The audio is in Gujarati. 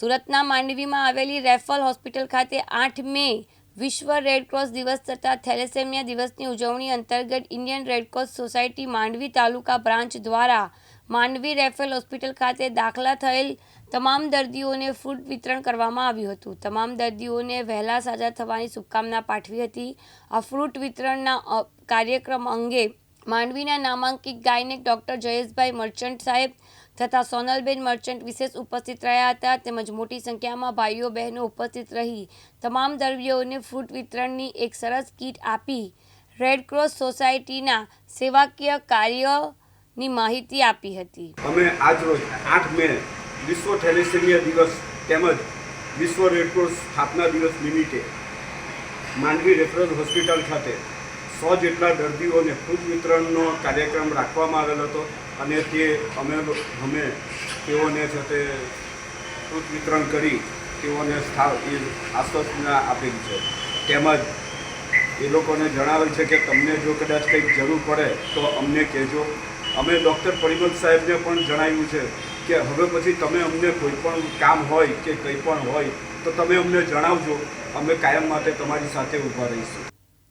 સુરતના માંડવીમાં આવેલી રેફલ હોસ્પિટલ ખાતે આઠ મે વિશ્વ રેડક્રોસ દિવસ તથા થેલેસેમિયા દિવસની ઉજવણી અંતર્ગત Indian Red Cross society Mandvi taluka branch દ્વારા માંડવી રેફેલ હોસ્પિટલ ખાતે દાખલા થયેલ તમામ દર્દીઓને ફ્રૂટ વિતરણ કરવામાં આવ્યું હતું. તમામ દર્દીઓને વહેલા સાજા થવાની શુભકામના પાઠવી હતી. આ ફ્રૂટ વિતરણના કાર્યક્રમ અંગે માંડવીના નામાંકિત ગાયનેક ડોક્ટર જયેશભાઈ મર્ચન્ટ સાહેબ તથા સોનલબેન મર્ચન્ટ વિશેષ ઉપસ્થિત રહ્યા હતા તેમજ મોટી સંખ્યામાં ભાઈઓ બહેનો ઉપસ્થિત રહી તમામ દર્દીઓને ફ્રૂટ વિતરણની એક સરસ કીટ આપી રેડક્રોસ સોસાયટીના સેવાકીય કાર્યની માહિતી આપી હતી. અમે આજરોજ આઠ મે વિશ્વ થેલેસેમિયા દિવસ તેમજ વિશ્વ રેડક્રોસ સ્થાપના દિવસ નિમિત્તે માંડવી રેફરલ હોસ્પિટલ ખાતે સો જેટલા દર્દીઓને ફૂડ વિતરણનો કાર્યક્રમ રાખવામાં આવેલો હતો અને તે અમે અમે તેઓને છે તે ફ્રૂટ વિતરણ કરી તેઓને સ્થા એ આશ્વાસના આપેલી છે. તેમજ એ લોકોને જણાવેલ છે કે તમને જો કદાચ કંઈક જરૂર પડે તો અમને કહેજો. અમે ડૉક્ટર પરિમલ સાહેબને પણ જણાવ્યું છે કે હવે પછી તમે અમને કોઈ પણ કામ હોય કે કંઈ પણ હોય તો તમે અમને જણાવજો. અમે કાયમ માટે તમારી સાથે ઊભા રહીશું.